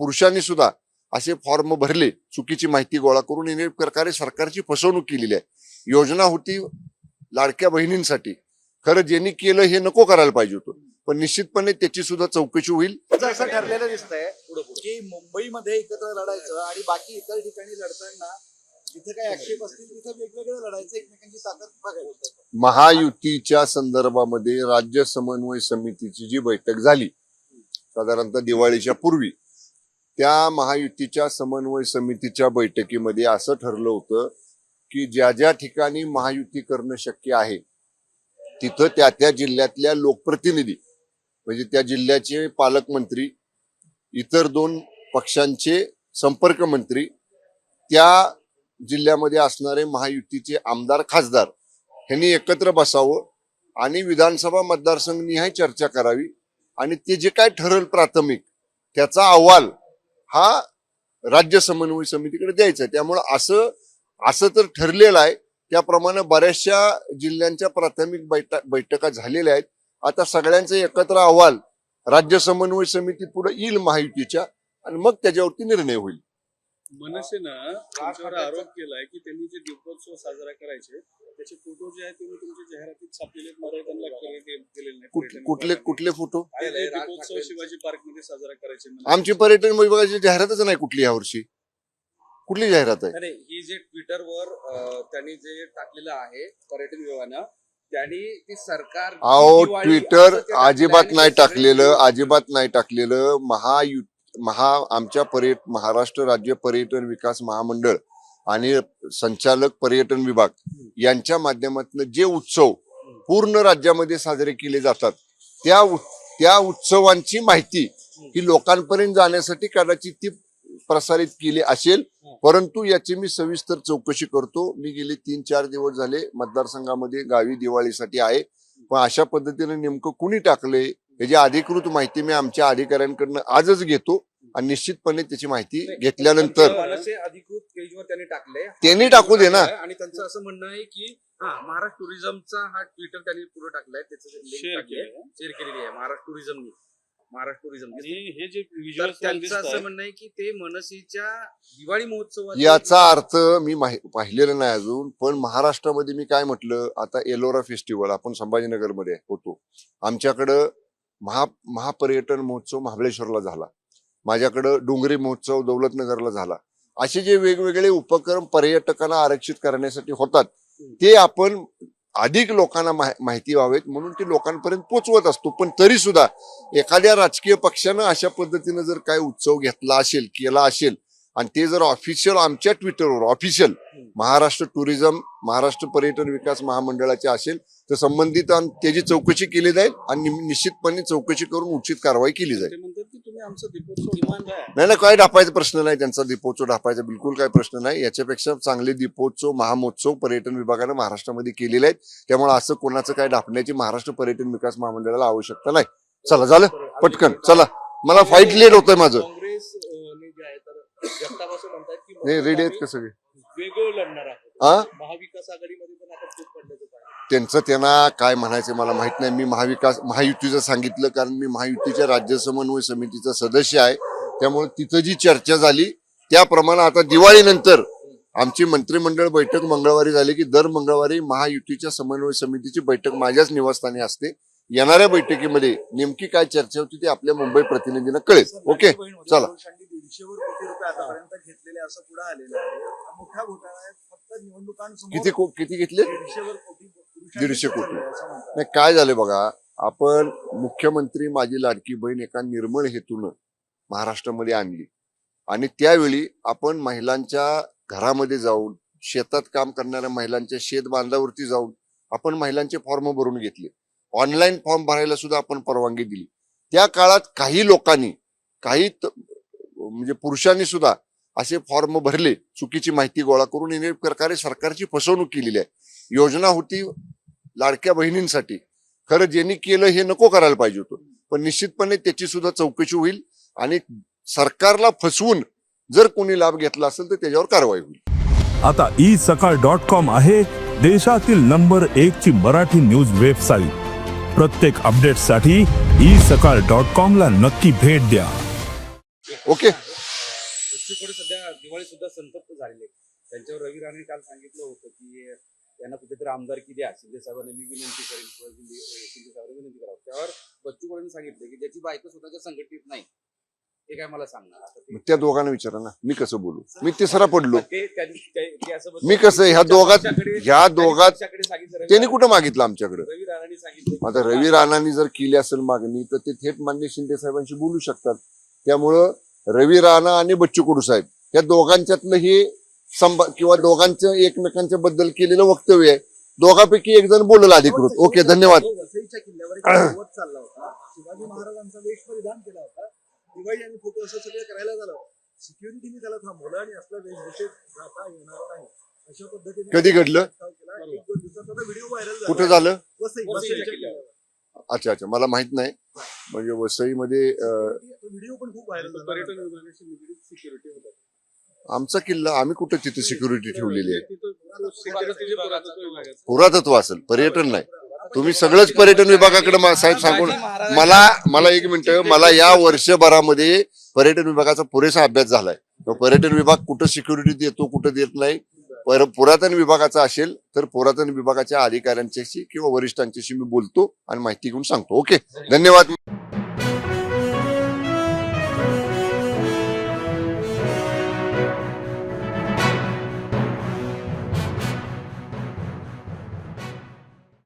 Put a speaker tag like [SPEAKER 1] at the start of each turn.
[SPEAKER 1] पुरुषांनी सुद्धा असे फॉर्म भरले चुकीची माहिती गोळा करून एक प्रकारे सरकारची फसवणूक केलेली आहे. योजना होती लाडक्या बहिणींसाठी. खरं ज्यांनी केलं हे नको करायला पाहिजे होतं. पण निश्चितपणे त्याची सुद्धा चौकशी होईल.
[SPEAKER 2] असं ठरलेलं दिसतंय की मुंबईमध्ये एकत्र लढायचं आणि बाकी इतर ठिकाणी लढताना जिथे काही आक्षेप असतील तिथे वेगवेगळं लढायचं एकमेकांची ताकद बघायची
[SPEAKER 1] महायुतीच्या संदर्भामध्ये राज्य समन्वय समितीची जी बैठक झाली साधारणतः दिवाळीच्या पूर्वी त्या महायुतीच्या समन्वय समितीच्या बैठकीमध्ये असं ठरलं होतं की ज्या ज्या ठिकाणी महायुती करणं शक्य आहे तिथं त्या त्या जिल्ह्यातल्या लोकप्रतिनिधी म्हणजे त्या जिल्ह्याचे पालकमंत्री इतर दोन पक्षांचे संपर्क मंत्री त्या जिल्ह्यामध्ये असणारे महायुतीचे आमदार खासदार ह्यांनी एकत्र बसावं आणि विधानसभा मतदारसंघ निहाय चर्चा करावी आणि ते जे काय ठरल प्राथमिक त्याचा अहवाल हा राज्य समन्वय समितीकडे द्यायचा आहे. त्यामुळं असं असं तर ठरलेलं आहे. त्याप्रमाणे बऱ्याचशा जिल्ह्यांच्या प्राथमिक बैठक बैठका झालेल्या आहेत. आता सगळ्यांचा एकत्र अहवाल राज्य समन्वय समिती पुढे येईल महायुतीच्या आणि मग त्याच्यावरती निर्णय होईल.
[SPEAKER 3] मनसेनं त्यांच्यावर आरोप केलाय की त्यांनी जे दीपोत्सव साजरा करायचे त्याचे फोटो जे आहेत तुम्ही तुमच्या जाहिरातीत छापलेले केले- केलेले पर्यटन
[SPEAKER 1] कुठले. कुठले फोटो
[SPEAKER 3] ते दीपोत्सव शिवाजी पार्कमध्ये साजरा करायचे.
[SPEAKER 1] आमची पर्यटन विभागाची जाहिरातच नाही कुठली यावर्षी कुठली जाहिरात आहे?
[SPEAKER 4] नाही ही जे ट्विटरवर त्यांनी जे टाकलेलं आहे पर्यटन विभागानं त्यांनी ती सरकार
[SPEAKER 1] अहो ट्विटर अजिबात नाही टाकलेलं अजिबात नाही टाकलेलं. महायु महा आमच्या पर्यट महाराष्ट्र राज्य पर्यटन विकास महामंडळ आणि संचालक पर्यटन विभाग यांच्या माध्यमातून जे उत्सव पूर्ण राज्यामध्ये साजरे केले जातात त्या त्या उत्सवांची माहिती ही लोकांपर्यंत जाण्यासाठी कदाचित ती प्रसारित केली असेल. परंतु याची मी सविस्तर चौकशी करतो. मी गेले तीन चार दिवस झाले मतदारसंघामध्ये गावी दिवाळीसाठी आहे. पण अशा पद्धतीने नेमकं कुणी टाकलंय? याची अधिकृत माहिती मी आमच्या अधिकाऱ्यांकडनं आजच घेतो आणि निश्चितपणे त्याची माहिती घेतल्यानंतर
[SPEAKER 4] अधिकृत पेजवर त्यांनी टाकले
[SPEAKER 1] त्यांनी टाकू दे ना.
[SPEAKER 4] आणि त्यांचं असं म्हणणं आहे की हा महाराष्ट्र टुरिझमचा हा ट्विटर त्यांनी पुढे टाकलाय त्याचं. शेअर केलेली आहे महाराष्ट्र टुरिझमनी महाराष्ट्र टुरिझम
[SPEAKER 3] हे जे
[SPEAKER 4] त्यांचं असं म्हणणं आहे की ते मनसेच्या दिवाळी महोत्सवात
[SPEAKER 1] याचा अर्थ मी पाहिलेलं नाही अजून पण महाराष्ट्रामध्ये मी काय म्हटलं आता एलोरा फेस्टिवल आपण संभाजीनगरमध्ये होतो. आमच्याकडं महा महापर्यटन महोत्सव महाबळेश्वरला झाला. माझ्याकडं डोंगरी महोत्सव दौलतनगरला झाला. असे जे वेगवेगळे उपक्रम पर्यटकांना आरक्षित करण्यासाठी होतात ते आपण अधिक लोकांना माहिती व्हावेत म्हणून ते लोकांपर्यंत पोचवत असतो. पण तरी सुद्धा एखाद्या राजकीय पक्षानं अशा पद्धतीनं जर काय उत्सव घेतला असेल केला असेल आणि ते जर ऑफिशियल आमच्या ट्विटरवर ऑफिशियल महाराष्ट्र टुरिझम महाराष्ट्र पर्यटन विकास महामंडळाचे असेल तर संबंधित आणि त्याची चौकशी केली जाईल आणि निश्चितपणे चौकशी करून उचित कारवाई केली जाईल.
[SPEAKER 3] ते म्हणतात की तुम्ही आमचं दीपोत्सव किमान
[SPEAKER 1] नाही नाही काय ढापायचा प्रश्न नाही त्यांचा दीपोत्सव ढापायचा बिलकुल काय प्रश्न नाही. याच्यापेक्षा चांगले दीपोत्सव महामहोत्सव पर्यटन विभागानं महाराष्ट्रामध्ये केलेले आहेत. त्यामुळे असं कोणाचं काय ढापण्याची महाराष्ट्र पर्यटन विकास महामंडळाला आवश्यकता नाही. चला झालं? पटकन चला. मला फाईट लेट होतंय माझं.
[SPEAKER 3] काँग्रेस अं, ने जे आहे तर जगताप असं म्हणतात की
[SPEAKER 1] नाही रेडी आहेत का सगळे?
[SPEAKER 3] वेगळं लढणार आहोत. महाविकास आघाडीमध्ये पण आता खूप पडल्याचं पाहिजे
[SPEAKER 1] त्यांचं त्यांना काय म्हणायचं मला माहीत नाही. मी महाविकास महायुतीचं सांगितलं कारण मी महायुतीच्या राज्य समन्वय समितीचा सदस्य आहे. त्यामुळे तिथं जी चर्चा झाली त्याप्रमाणे आता दिवाळीनंतर आमची मंत्रिमंडळ बैठक मंगळवारी झाली की दर मंगळवारी महायुतीच्या समन्वय समितीची बैठक माझ्याच निवासस्थानी असते. येणाऱ्या बैठकीमध्ये नेमकी काय चर्चा होती ते आपल्या मुंबई प्रतिनिधींना कळेल. ओके? चला.
[SPEAKER 2] दीडशेवर कोटी रुपये आतापर्यंत घेतलेले असं पुढे आलेलं आहे. मोठा घोटाळा आहे. फक्त निवडणुकांसमोर
[SPEAKER 1] किती को- किती घेतले?
[SPEAKER 2] दीडशेवर कोटी पुरुषांनी
[SPEAKER 1] दीडशे कोटी.
[SPEAKER 2] घेतलेले आहे असं म्हणतात.
[SPEAKER 1] नाही काय झालं बघा? आपण मुख्यमंत्री माझी लाडकी बहीण एका निर्मळ हेतून महाराष्ट्रामध्ये आणली. आणि त्यावेळी आपण महिलांच्या घरामध्ये जाऊन शेतात काम करणाऱ्या महिलांच्या शेत बांधावरती जाऊन आपण महिलांचे फॉर्म भरून घेतले. ऑनलाईन फॉर्म भरायला सुद्धा आपण परवानगी दिली. त्या काळात काही लोकांनी काही त- म्हणजे पुरुषांनी सुद्धा असे फॉर्म भरले चुकीची माहिती गोळा करून याने प्रकारे सरकारची फसवणूक केलेली आहे. योजना होती लाडक्या बहिणींसाठी. खरं ज्यांनी केलं हे नको करायला पाहिजे होतं. पण निश्चितपणे त्याची सुद्धा चौकशी होईल आणि सरकारला फसवून जर कोणी लाभ घेतला असेल तर त्याच्यावर कारवाई होईल.
[SPEAKER 5] आता ई सकाळ डॉट कॉम आहे देशातील नंबर एक ची मराठी न्यूज वेबसाईट. प्रत्येक अपडेटसाठी ई सकाळ डॉट कॉम ला नक्की भेट द्या.
[SPEAKER 1] ओके.
[SPEAKER 4] बच्चू कडू सध्या दिवाळी सुद्धा संतप्त झालेले. त्यांच्यावर रवी राणे काल सांगितलं होतं की यांना कुठेतरी आमदारकी द्या. शिंदे साहेबांना मी विनंती करेन शिंदे शिंदे साहेबांना विनंती करावं. त्यावर बच्चू कडूंनी सांगितलं की ज्याची बायको स्वतःच्या संघटनेत नाही ते काय मला सांगणार?
[SPEAKER 1] त्या दोघांना विचारा ना. मी कसं बोलू? मी तिसरा पडलो.
[SPEAKER 4] त्यांनी
[SPEAKER 1] मी कसं ह्या दोघात ह्या
[SPEAKER 4] त्यांनी
[SPEAKER 1] दोघात त्यांनी कुठं मागितलं आमच्याकडे?
[SPEAKER 4] रवी राणांनी सांगितलं
[SPEAKER 1] आता रवी राणांनी जर केली असेल मागणी तर ते थेट मान्य शिंदे साहेबांशी बोलू शकतात. त्यामुळं रवी राणा आणि बच्चू कडू साहेब. या दोघांच्यातलं हे संभा किंवा दोघांचं एकमेकांच्या बद्दल केलेलं वक्तव्य आहे. दोघांपैकी एक जण बोलल अधिकृत. ओके धन्यवाद.
[SPEAKER 2] तो वसईच्या किल्ल्यावर एक संवाद चालला होता. शिवाजी महाराजांचा वेश परिधान केला होता. दिवाळी आणि फोटो असं सगळं करायला झालं सिक्युरिटीने त्याला थांबवलं आणि असला वेशभूषेत जाता येणार नाही. अशा पद्धतीने
[SPEAKER 1] कधी घडलं?
[SPEAKER 2] व्हिडिओ व्हायरल
[SPEAKER 1] कुठं झालं? अच्छा अच्छा. मला माहीत नाही. म्हणजे वसईमध्ये
[SPEAKER 2] व्हिडिओ पण खूप व्हायरल झाला.
[SPEAKER 3] पर्यटन विभागाशी निगडीत सिक्युरिटी होतात
[SPEAKER 1] आमचा किल्ला आम्ही कुठं तिथे सिक्युरिटी ठेवलेली आहे? पुरातत्व असेल. पर्यटन नाही. तुम्ही सगळंच पर्यटन विभागाकडे मा- साहेब सांगून मला मला एक मिनिट मला या वर्षभरामध्ये पर्यटन विभागाचा पुरेसा अभ्यास झालाय. तो पर्यटन विभाग कुठं सिक्युरिटी देतो कुठं देत नाही? पर पुरातन विभागाचा असेल तर पुरातन विभागाच्या अधिकाऱ्यांच्याशी किंवा वरिष्ठांच्याशी मी बोलतो आणि माहिती घेऊन सांगतो. ओके? धन्यवाद.